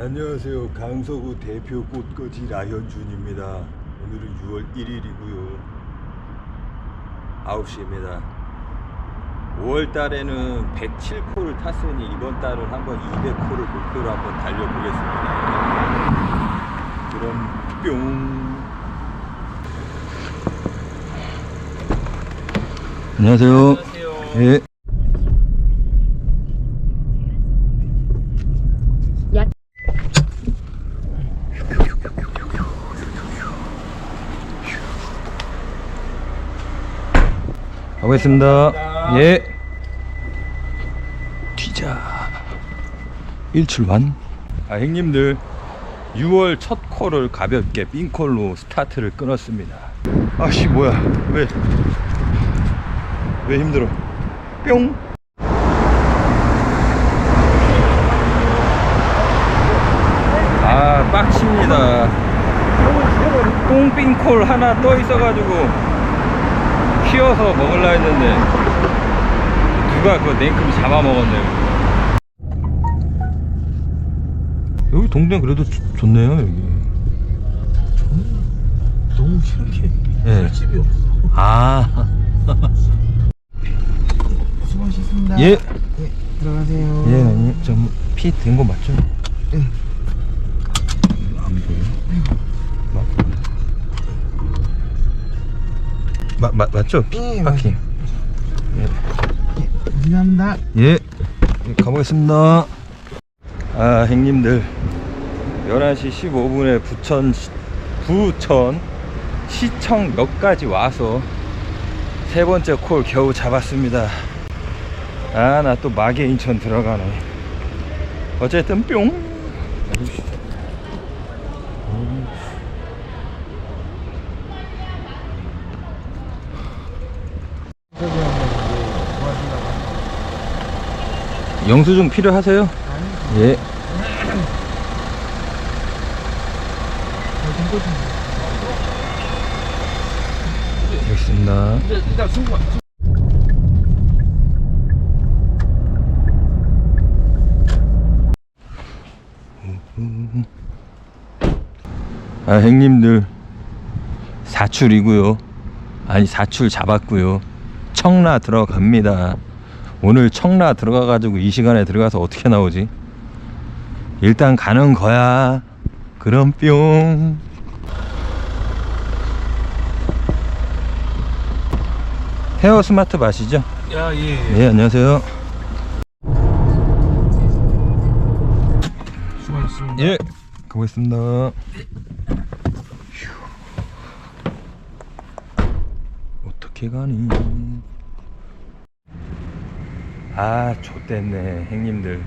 안녕하세요. 강서구 대표 꽃거지 라현준입니다. 오늘은 6월 1일이고요. 9시입니다. 5월 달에는 107코를 탔으니 이번 달은 한번 200코를 목표로 한번 달려보겠습니다. 그럼 뿅. 안녕하세요. 안녕하세요. 예. 가보겠습니다. 예. 뒤자. 일출완. 아, 형님들. 6월 첫 콜을 가볍게 빈콜로 스타트를 끊었습니다. 아씨, 뭐야. 왜? 왜 힘들어? 뿅. 아, 빡칩니다. 똥빙콜 하나 떠 있어가지고 키워서 먹으려 했는데 누가 그 냉큼 잡아먹었네요. 여기 동네 그래도 좋- 좋네요, 여기. 너무 이렇게 예. 집이 없어. 아, 수고하셨습니다. 예. 예, 들어가세요. 예, 아니, 좀피 된거 맞죠? 안 마, 마, 맞죠? 피, 예, 바퀴. 감사합니다. 예. 가보겠습니다. 아, 형님들. 11시 15분에 부천, 시- 부천 시청역까지 와서 세 번째 콜 겨우 잡았습니다. 아, 나 또 마계 인천 들어가네. 어쨌든 뿅. 아이씨. 저기 한번 이제 도와주려고 하는데 영수증 필요하세요? 예. 알겠습니다. 아, 형님들 사출이고요. 아니 사출 잡았고요. 청라 들어갑니다. 오늘 청라 들어가 가지고 이 시간에 들어가서 어떻게 나오지? 일단 가는 거야. 그럼 뿅. 헤어 스마트 마시죠? 야, 예, 예. 네, 안녕하세요. 수고하셨습니다. 예, 가보겠습니다. 휴. 어떻게 가니? 아, 좆됐네, 형님들.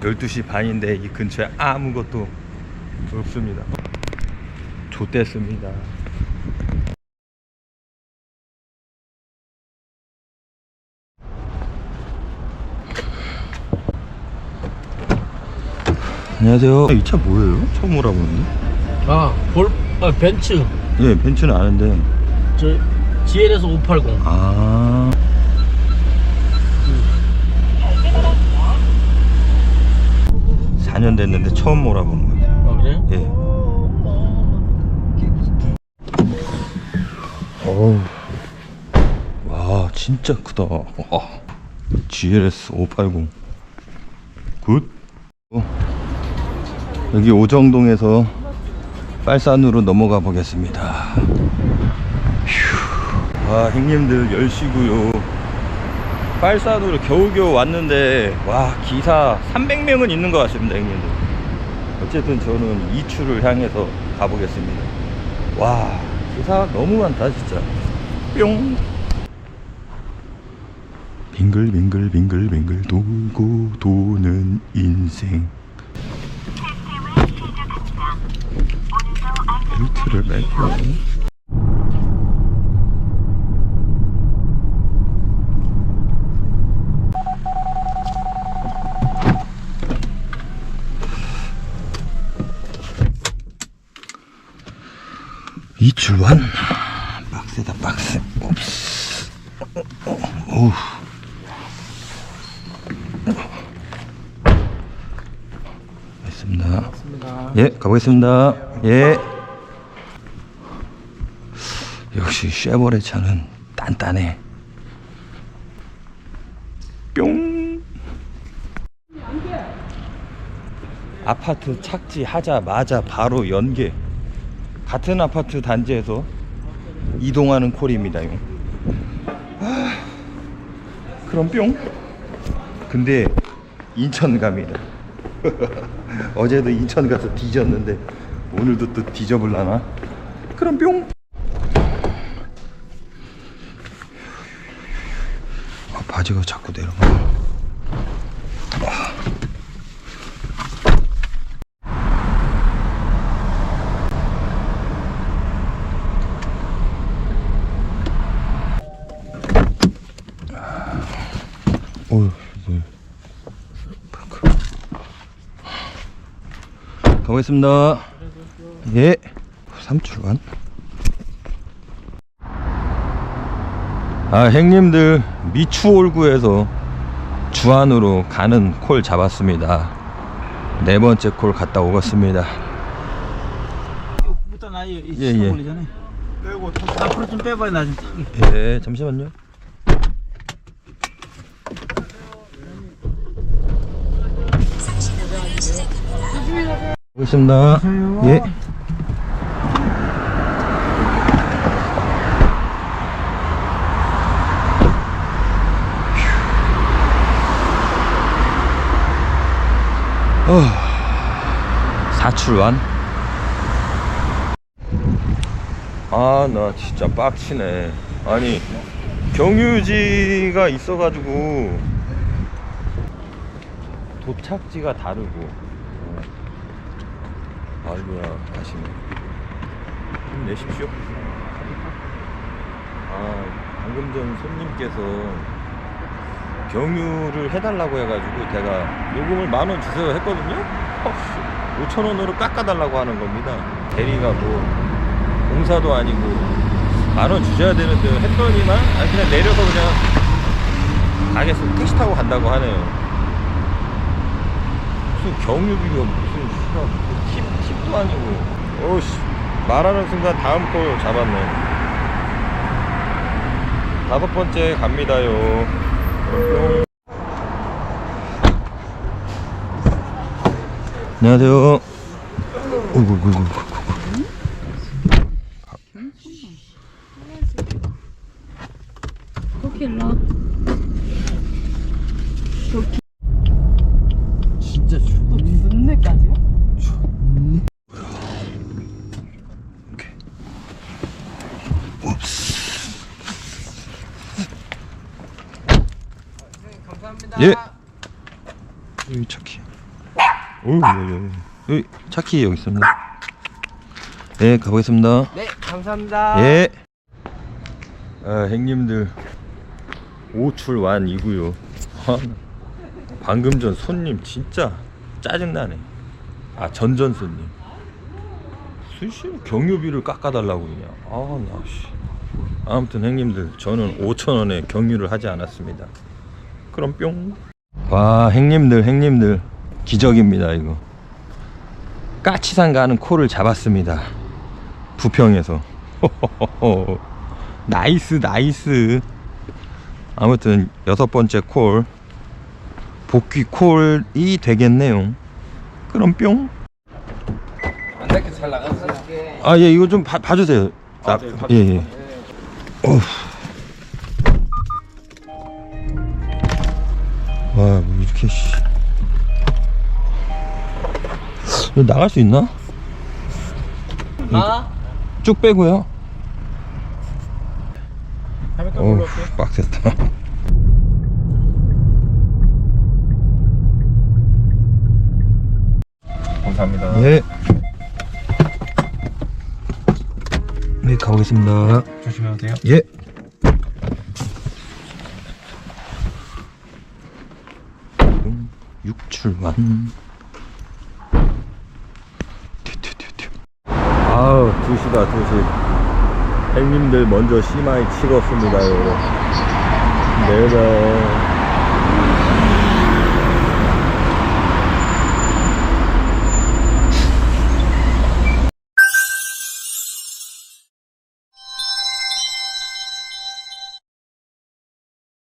12시 반인데 이 근처에 아무것도 없습니다. 좆됐습니다. 안녕하세요. 이 차 뭐예요? 처음 몰아보는데? 아, 볼, 아, 벤츠. 예, 벤츠는 아는데. 저, GL에서 580. 아. 사년 됐는데 처음 몰아보는 거예요. 아, 그래요? 예. 어우. 와, 진짜 크다. 와. GLS 580. 굿. 어. 여기 오정동에서 빨산으로 넘어가 보겠습니다. 휴. 와, 형님들 10시고요. 빨산으로 겨우겨우 왔는데 와, 기사 300명은 있는 것 같습니다, 형님들. 어쨌든 저는 이추를 향해서 가보겠습니다. 와, 기사 너무 많다, 진짜. 뿅. 빙글빙글 빙글빙글 돌고 도는 인생. 벨트를 매고. 이출완 빡세다 빡세 옵스 어, 어, 오 됐습니다 예, 가보겠습니다. 예. 역시 쉐보레 차는 단단해. 뿅. 아파트 착지하자마자 바로 연계. 같은 아파트 단지에서 이동하는 콜입니다. 용. 아, 그럼 뿅. 근데 인천 갑니다. 어제도 인천 가서 뒤졌는데 오늘도 또 뒤져볼라나? 그럼 뿅. 아, 바지가 자꾸 내려가. 아. 어휴, 이거. 가보겠습니다. 예. 삼출간. 아, 행님들 미추홀구에서 주안으로 가는 콜 잡았습니다. 네 번째 콜 갔다 오겠습니다. 부터 나 이, 예, 예. 전에. 빼고 앞으로 좀 빼봐야 나좀 타게. 예, 잠시만요. 보겠습니다. 예. 어, 사출완. 아, 나 진짜 빡치네. 아니, 경유지가 있어가지고 도착지가 다르고. 어. 아이고야, 가시네. 힘내십시오. 아, 방금 전 손님께서 경유를 해달라고 해가지고 제가 요금을 만 원 주세요 했거든요. 5천 원으로 깎아달라고 하는 겁니다. 대리가 뭐 공사도 아니고 만 원 주셔야 되는데 했더니만 아 그냥 내려서 그냥 가겠어 택시 타고 간다고 하네요. 무슨 경유비가 무슨 씨발 팁 팁도 아니고 어씨 말하는 순간 다음 거 잡았네. 다섯 번째 갑니다요. 뿅. 안녕하세요. 어이구, 어이구, 어이구. 코킬러 진짜 춥다. 눈내까지요? 예. 여기 차키. 어우, 예, 예. 여기 차키 여기 있습니다. 예, 가보겠습니다. 네, 감사합니다. 예. 아, 행님들 오출 완이고요. 아, 방금 전 손님 진짜 짜증나네. 아, 전전 손님. 수시 경유비를 깎아달라고 그냥. 아, 나 씨. 아무튼 행님들 저는 5천 원에 경유를 하지 않았습니다. 그럼 뿅. 와, 행님들, 행님들 기적입니다 이거. 까치산 가는 코를 잡았습니다. 부평에서. 나이스 나이스. 아무튼 여섯 번째 콜 복귀 콜이 되겠네요. 그럼 뿅. 안 닿게 잘 나갔어요. 아예 이거 좀 봐, 봐주세요. 나, 네, 예 예. 어후. 와, 뭐 이렇게 씨. 나갈 수 있나? 아? 쭉 빼고요. 올라올게. 빡셌다. 감사합니다. 예. 네, 가보겠습니다. 조심하세요. 예. 육출만. 2시다 2시. 행님들 먼저 심하이 치고 습니다 여러분 네네